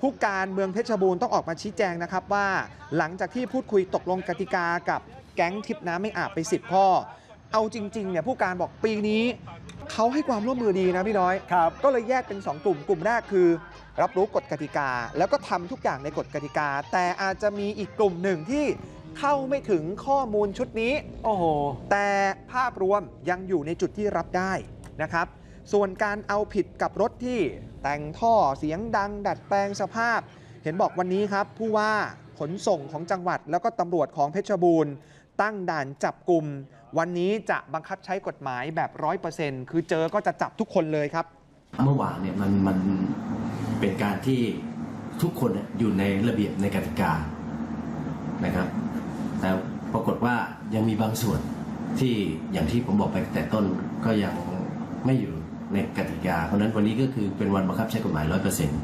ผู้การเมืองเพชรบูรณ์ต้องออกมาชี้แจงนะครับว่าหลังจากที่พูดคุยตกลงกติกากับแก๊งทิปน้ำไม่อาบไป 10 ข้อ เอาจริงๆเนี่ยผู้การบอกปีนี้เขาให้ความร่วมมือดีนะพี่น้อย ครับก็เลยแยกเป็น 2 กลุ่มกลุ่มแรกคือ รับรู้กฎกติกา แล้วก็ทำทุกอย่างในกฎกติกา แต่อาจจะมีอีกกลุ่มหนึ่งที่เข้าไม่ถึงข้อมูลชุดนี้ โอ้โห แต่ภาพรวมยังอยู่ในจุดที่รับได้นะครับ ส่วนการเอาผิดกับรถที่แต่งท่อเสียงดัง ดัดแปลงสภาพ เห็นบอกวันนี้ครับ ผู้ว่าขนส่งของจังหวัด แล้วก็ตำรวจของเพชรบูรณ์ ตั้งด่านจับกลุ่มวันนี้จะบังคับใช้กฎหมายแบบร้อยเปอร์เซ็นต์คือเจอก็จะจับทุกคนเลยครับ เมื่อวานเนี่ยมันมันเป็นการที่ทุกคนอยู่ในระเบียบในกติกานะครับ แต่ปรากฏว่ายังมีบางส่วนที่อย่างที่ผมบอกไปแต่ต้นก็ยังไม่อยู่ ในกติกา เพราะฉะนั้นวันนี้ก็คือเป็นวันบังคับใช้กฎหมายร้อยเปอร์เซ็นต์